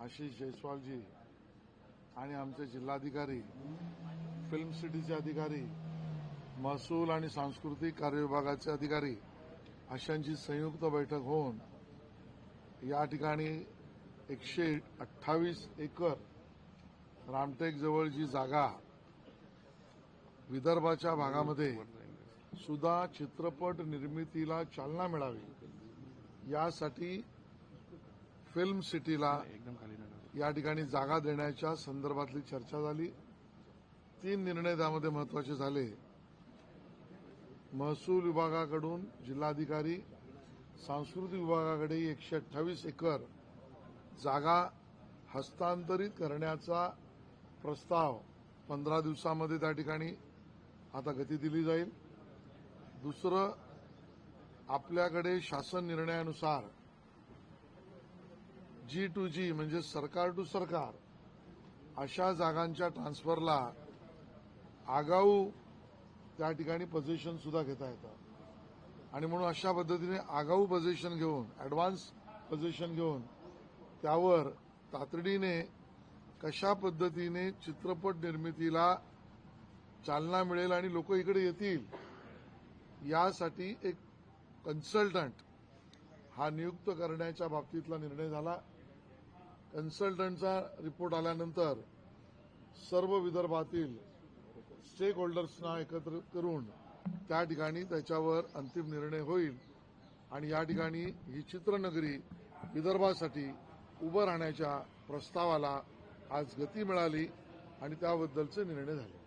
आशिष जयस्वालजी आणि आमचे जिल्हाधिकारी फिल्म सिटीचे अधिकारी महसूल आणि सांस्कृतिक कार्य विभागाचे अधिकारी अशांची संयुक्त बैठक होऊन या ठिकाणी एकशे अठ्ठावीस एकर रामटेकजवळ जी जागा विदर्भाच्या भागामध्ये सुद्धा चित्रपट निर्मितीला चालना मिळावी यासाठी फिल्म सिटीला नका या ठिकाणी जागा देण्याच्या संदर्भातली चर्चा झाली. तीन निर्णय त्यामध्ये महत्त्वाचे झाले. महसूल विभागाकडून जिल्हाधिकारी सांस्कृतिक विभागाकडे एकशे अठ्ठावीस एकर जागा हस्तांतरित करण्याचा प्रस्ताव पंधरा दिवसामध्ये त्या ठिकाणी आता गती दिली जाईल. दुसरं आपल्याकडे शासन निर्णयानुसार जी टू जी म्हणजे सरकार टू सरकार अशा जागांच्या ट्रान्सफरला आगाऊ त्या ठिकाणी पोझिशन सुद्धा घेता येतं. आणि म्हणून अशा पद्धतीने आगाऊ पोझिशन घेऊन ऍडव्हान्स पोझिशन घेऊन त्यावर तातडीने कशा पद्धतीने चित्रपट निर्मितीला चालना मिळेल आणि लोक इकडे येतील यासाठी एक कन्सल्टंट हा नियुक्त करण्याच्या बाबतीतला निर्णय झाला. कन्सल्टंटचा रिपोर्ट आल्यानंतर सर्व विदर्भातील स्टेक होल्डर्सना एकत्र करून त्या ठिकाणी त्याच्यावर अंतिम निर्णय होईल आणि या ठिकाणी ही चित्रनगरी विदर्भासाठी उभं राहण्याच्या प्रस्तावाला आज गती मिळाली आणि त्याबद्दलचे निर्णय झाले.